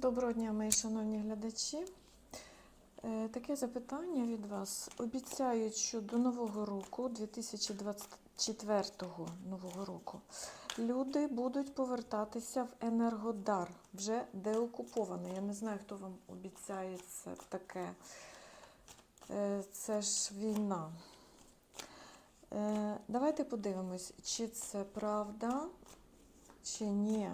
Доброго дня, мої шановні глядачі. Е, Таке запитання від вас. Обіцяють, що до Нового року, 2024 Нового року, люди будуть повертатися в Енергодар, вже деокуповане. Я не знаю, хто вам обіцяє це таке. Е, Це ж війна. Е, Давайте подивимось, чи це правда, чи ні.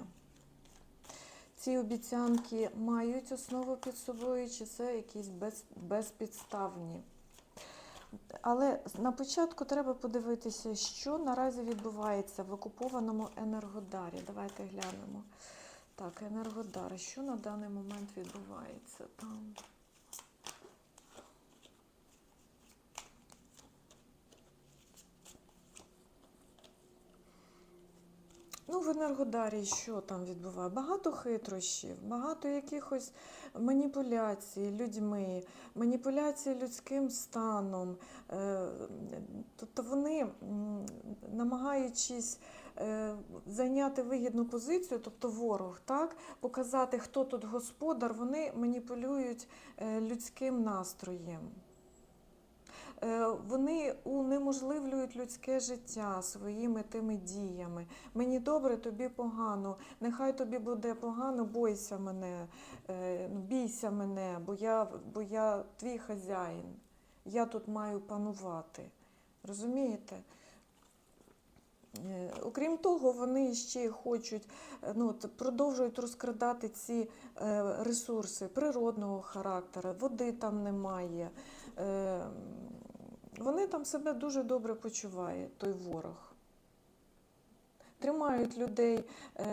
Ці обіцянки мають основу під собою, чи це якісь без, безпідставні. Але на початку треба подивитися, що наразі відбувається в окупованому Енергодарі. Давайте глянемо. Так, Енергодар, що на даний момент відбувається там? Ну, в Енергодарі що там відбуває? Багато хитрощів, багато якихось маніпуляцій людьми, маніпуляцій людським станом. Е, Тобто вони, намагаючись е, зайняти вигідну позицію, тобто ворог, так, показати, хто тут господар, вони маніпулюють е, людським настроєм. Е, Вони унеможливлюють людське життя своїми тими діями. Мені добре, тобі погано. Нехай тобі буде погано, бойся мене, е, ну, бійся мене, бо я, бо я твій хазяїн. Я тут маю панувати. Розумієте? Е, Окрім того, вони ще хочуть, ну, продовжують розкрадати ці ресурси природного характеру, води там немає. Вони там себе дуже добре почувають, той ворог. Тримають людей е,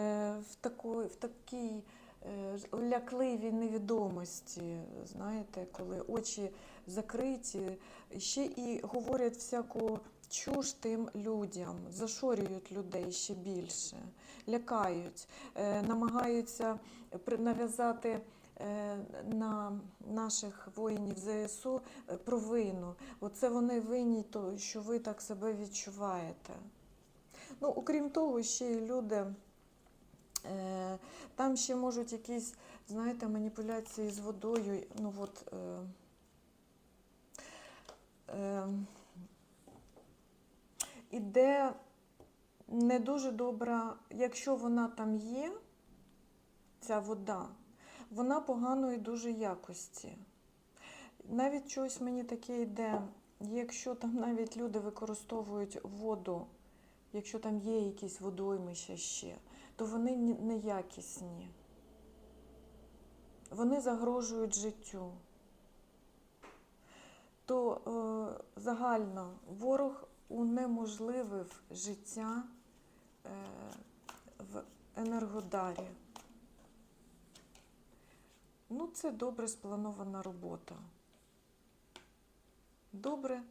в, такої, в такій е, лякливій невідомості, знаєте, коли очі закриті, ще і говорять всяку чуш тим людям, зашорюють людей ще більше, лякають, е, намагаються нав'язати на наших воїнів ЗСУ е, провину. Оце вони винні, то, що ви так себе відчуваєте. Ну, окрім того, ще й люди. Е, Там ще можуть якісь, знаєте, маніпуляції з водою. Ну от, е, е, іде не дуже добра, якщо вона там є, ця вода, вона поганої дуже якості. Навіть щось мені таке йде, якщо там навіть люди використовують воду, якщо там є якісь водоймища ще, то вони неякісні. Вони загрожують життю. То е, загально ворог унеможливив життя е, в Енергодарі. Ну, це добре спланована робота. Добре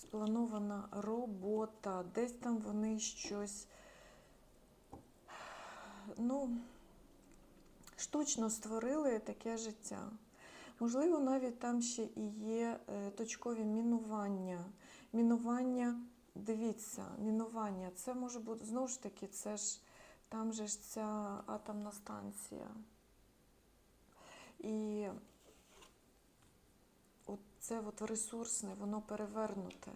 спланована робота. Десь там вони щось, ну, штучно створили таке життя. Можливо, навіть там ще і є е, точкові мінування. Мінування, дивіться, мінування. Це може бути знову ж таки, це ж там же ж ця атомна станція. І от це от ресурсне, воно перевернуте.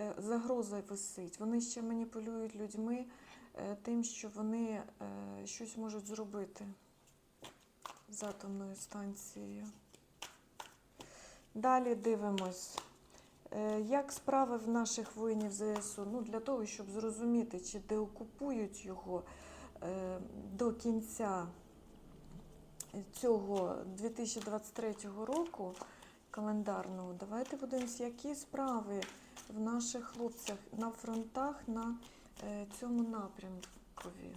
Е, Загроза висить. Вони ще маніпулюють людьми е, тим, що вони е, щось можуть зробити з атомною станцією. Далі дивимось. Як справи в наших воїнів ЗСУ? Ну, для того, щоб зрозуміти, чи деокупують його до кінця цього 2023 року календарного, давайте подивимось, які справи в наших хлопцях на фронтах на е, цьому напрямкові.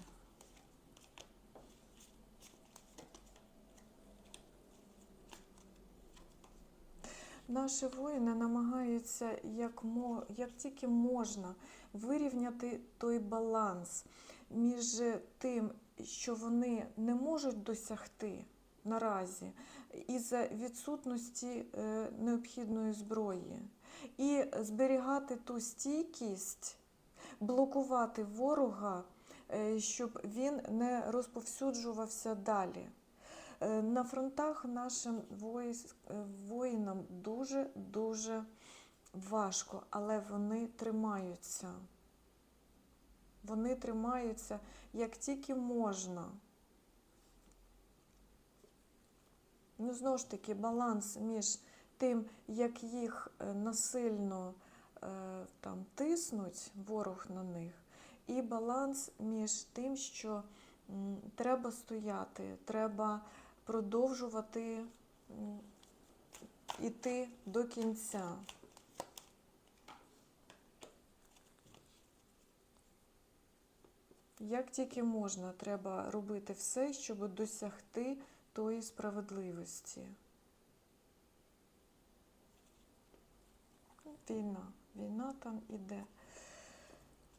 Наші воїни намагаються як, мо, як тільки можна вирівняти той баланс між тим, що вони не можуть досягти наразі із-за відсутності е, необхідної зброї, і зберігати ту стійкість, блокувати ворога е, щоб він не розповсюджувався далі. Е, На фронтах нашим воїнам дуже-дуже важко, але вони тримаються. Вони тримаються як тільки можна. Ну, знову ж таки, баланс між тим, як їх е, насильно е, там тиснуть, ворог на них, і баланс між тим, що треба стояти, треба продовжувати іти до кінця. Як тільки можна, треба робити все, щоб досягти тої справедливості. Війна, війна там іде.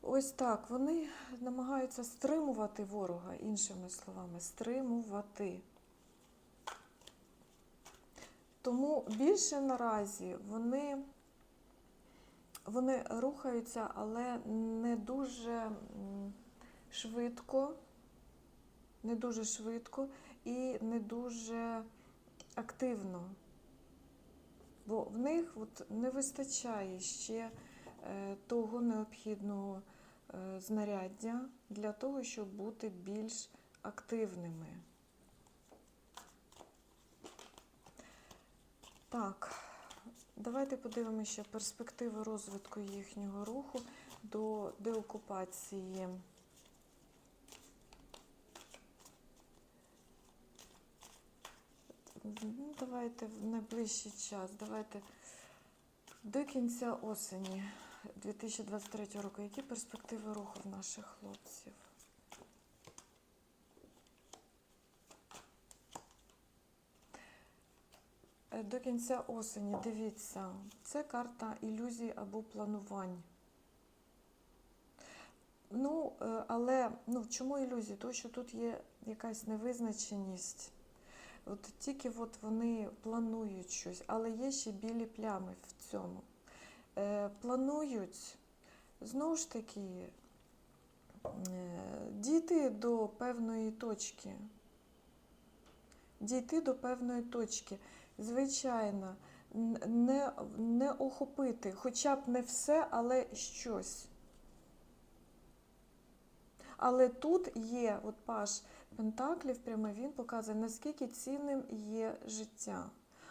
Ось так, вони намагаються стримувати ворога, іншими словами, стримувати. Тому більше наразі вони, вони рухаються, але не дуже швидко, не дуже швидко і не дуже активно. Бо в них от не вистачає ще е, того необхідного е, знаряддя для того, щоб бути більш активними. Так, давайте подивимося перспективи розвитку їхнього руху до деокупації. Ну, давайте в найближчий час. Давайте до кінця осені 2023 року. Які перспективи руху в наших хлопців? Е, До кінця осені, дивіться, це карта ілюзій або планувань. Ну, е, але ну, чому ілюзії? Тому що тут є якась невизначеність. От тільки от вони планують щось, але є ще білі плями в цьому. Е, планують знову ж таки е, дійти до певної точки. Дійти до певної точки. Звичайно, не, не охопити, хоча б не все, але щось. Але тут є, от Паш Пентаклів прямо він показує, наскільки цінним є життя.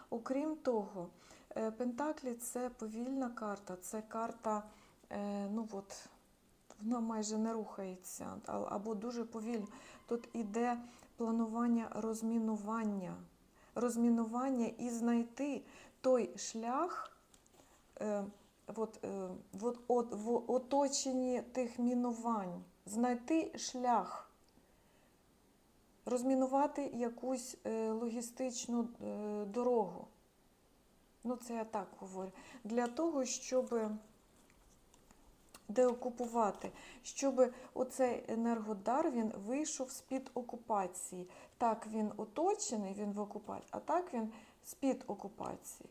Окрім того, е, Пентаклі це повільна карта, це карта, е, ну от, вона майже не рухається, або дуже повільно. Тут іде планування розмінування. Розмінування і знайти той шлях, е, от, от, в оточенні тих мінувань, знайти шлях розмінувати якусь е, логістичну е, дорогу. Ну, це я так говорю. Для того, щоб деокупувати, щоб оцей енергодар він вийшов з-під окупації. Так він оточений, він в окупації, а так він з-під окупації.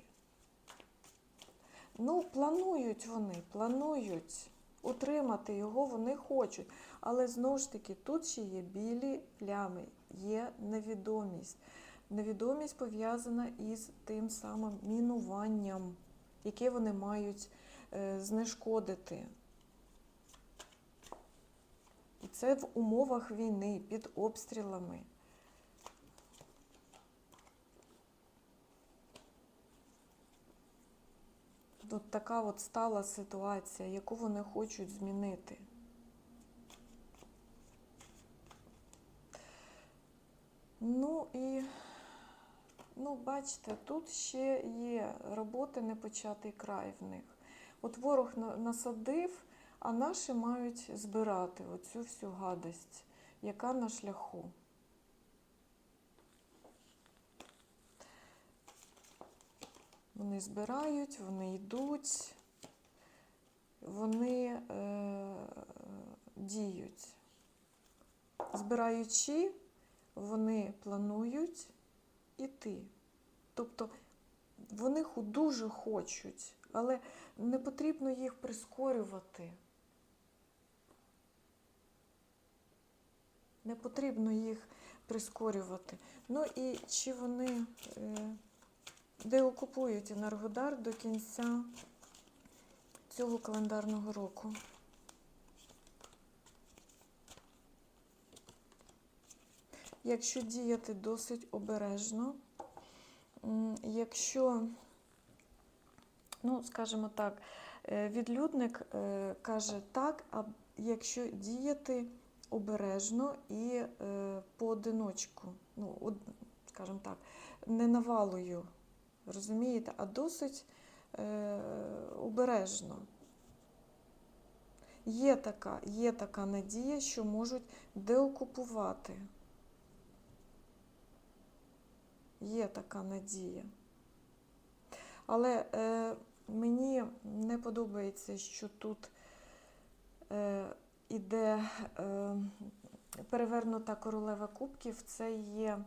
Ну, планують вони, планують утримати його, вони хочуть. Але знову ж таки, тут ще є білі плями, є невідомість. Невідомість пов'язана із тим самим мінуванням, яке вони мають е, знешкодити. І це в умовах війни, під обстрілами. От така от стала ситуація, яку вони хочуть змінити. Ну і, ну, бачите, тут ще є роботи непочатий край в них. От ворог насадив, а наші мають збирати оцю всю гадость, яка на шляху. Вони збирають, вони йдуть, вони е, діють. Збираючи, вони планують іти. Тобто вони дуже хочуть, але не потрібно їх прискорювати. Не потрібно їх прискорювати. Ну і чи вони е, деокупують Енергодар до кінця цього календарного року? Якщо діяти досить обережно, якщо, ну, скажімо так, е, відлюдник е, каже так, а якщо діяти обережно і е, поодиночку, ну, скажімо так, не навалою, розумієте, а досить обережно. Є така, є така надія, що можуть деокупувати. Є така надія. Але е, мені не подобається, що тут е, іде е, перевернута королева кубків. Це є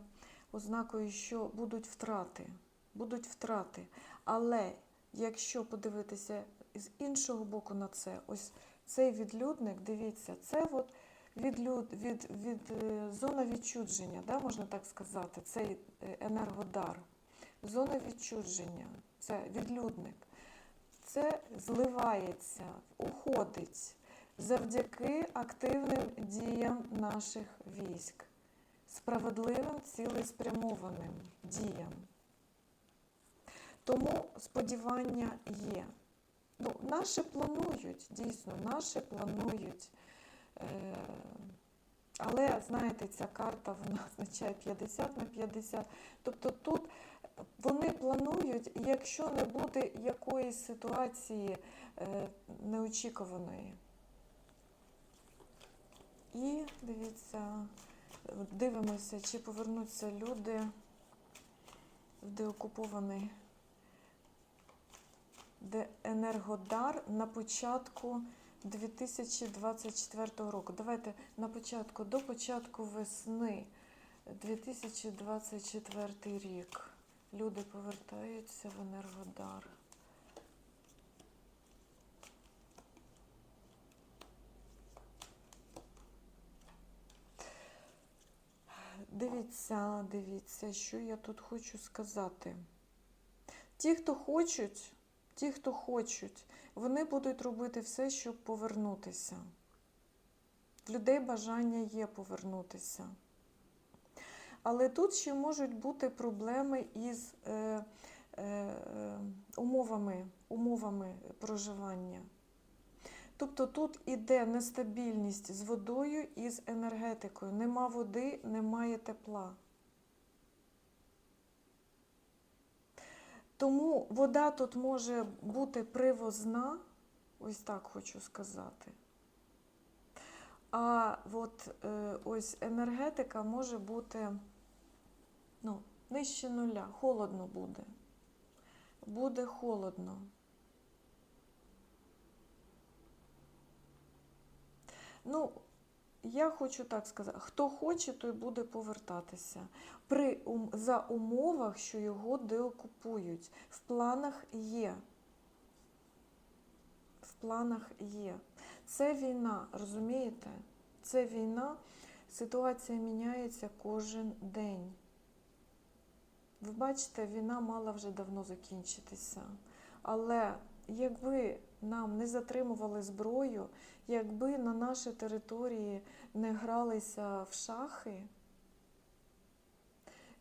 ознакою, що будуть втрати. Будуть втрати. Але якщо подивитися з іншого боку на це, ось цей відлюдник, дивіться, це от відлюд, від, від, е, зона відчудження, да, можна так сказати, цей е, енергодар. Зона відчудження, це відлюдник. Це зливається, уходить завдяки активним діям наших військ, справедливим цілеспрямованим діям. Тому сподівання є. Ну, наші планують, дійсно, наші планують. Е, Але, знаєте, ця карта вона означає 50 на 50. Тобто тут вони планують, якщо не буде якоїсь ситуації е, неочікуваної. І дивіться, дивимося, чи повернуться люди в деокупований де Енергодар на початку 2024 року. Давайте на початку, до початку весни 2024 рік. Люди повертаються в Енергодар. Дивіться, дивіться, що я тут хочу сказати. Ті, хто хочуть, ті, хто хочуть, вони будуть робити все, щоб повернутися. В людей бажання є повернутися. Але тут ще можуть бути проблеми із е, е, е, умовами, умовами проживання. Тобто тут іде нестабільність з водою і з енергетикою. Нема води, немає тепла. Тому вода тут може бути привозна, ось так хочу сказати. А от е, ось енергетика може бути ну, нижче нуля, холодно буде. Буде холодно. Ну, я хочу так сказати, хто хоче, той буде повертатися. При, за умовах, що його деокупують. В планах є. В планах є. Це війна, розумієте? Це війна, ситуація міняється кожен день. Ви бачите, війна мала вже давно закінчитися. Але якби нам не затримували зброю, якби на нашій території не гралися в шахи,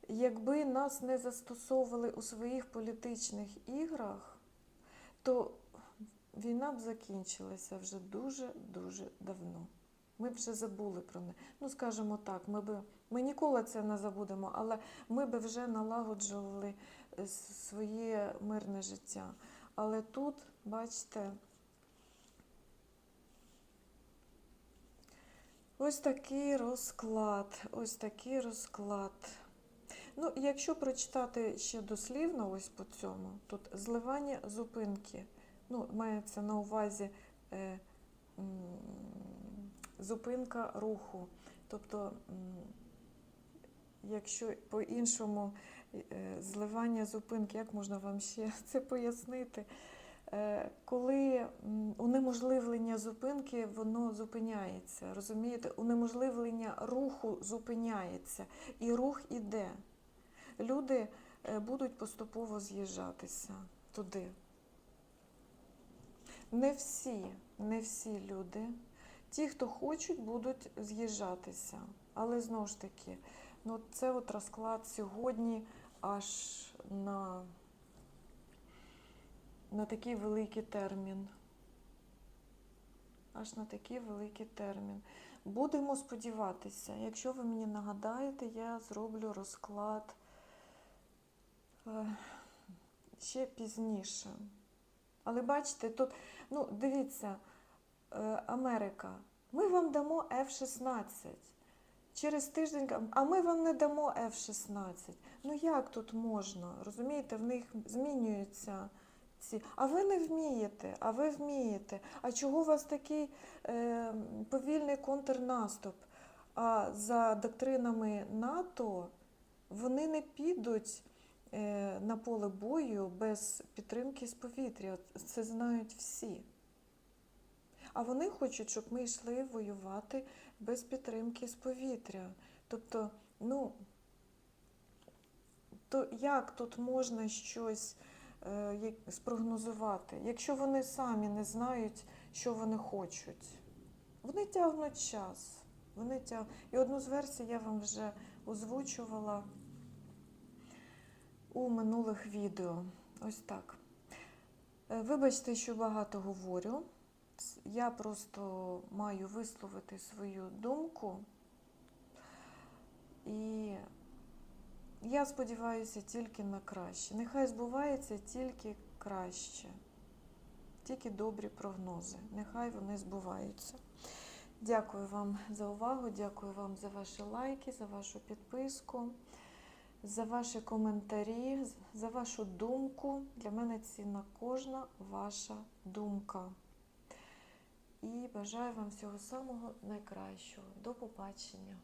якби нас не застосовували у своїх політичних іграх, то війна б закінчилася вже дуже-дуже давно. Ми б вже забули про неї. Ну, скажімо так, ми, би, ми ніколи це не забудемо, але ми би вже налагоджували е, своє мирне життя. Але тут, бачите, ось такий розклад. Ось такий розклад. Ну, якщо прочитати ще дослівно ось по цьому, тут зливання зупинки. Ну, мається на увазі е, зупинка руху. Тобто, якщо по-іншому зливання зупинки, як можна вам ще це пояснити? Е, Коли унеможливлення зупинки, воно зупиняється. Розумієте, унеможливлення руху зупиняється, і рух іде. Люди е, будуть поступово з'їжджатися туди. Не всі, не всі люди. Ті, хто хочуть, будуть з'їжджатися. Але знову ж таки, ну це от розклад сьогодні аж на, на такий великий термін. Аж на такий великий термін. Будемо сподіватися, якщо ви мені нагадаєте, я зроблю розклад е, ще пізніше. Але бачите, тут, ну, дивіться, е, Америка, ми вам дамо F-16. Через тиждень, а ми вам не дамо F-16. Ну як тут можна? Розумієте, в них змінюються ці. А ви не вмієте, а ви вмієте. А чого у вас такий е, повільний контрнаступ? А за доктринами НАТО вони не підуть е, на поле бою без підтримки з повітря. Це знають всі. А вони хочуть, щоб ми йшли воювати без підтримки з повітря. Тобто, ну, то як тут можна щось е, спрогнозувати, якщо вони самі не знають, що вони хочуть? Вони тягнуть час. Вони тяг... І одну з версій я вам вже озвучувала у минулих відео. Ось так. Е, Вибачте, що багато говорю. Я просто маю висловити свою думку. І я сподіваюся тільки на краще. Нехай збувається тільки краще. Тільки добрі прогнози. Нехай вони збуваються. Дякую вам за увагу, дякую вам за ваші лайки, за вашу підписку, за ваші коментарі, за вашу думку. Для мене цінна кожна ваша думка. І бажаю вам всього самого найкращого. До побачення!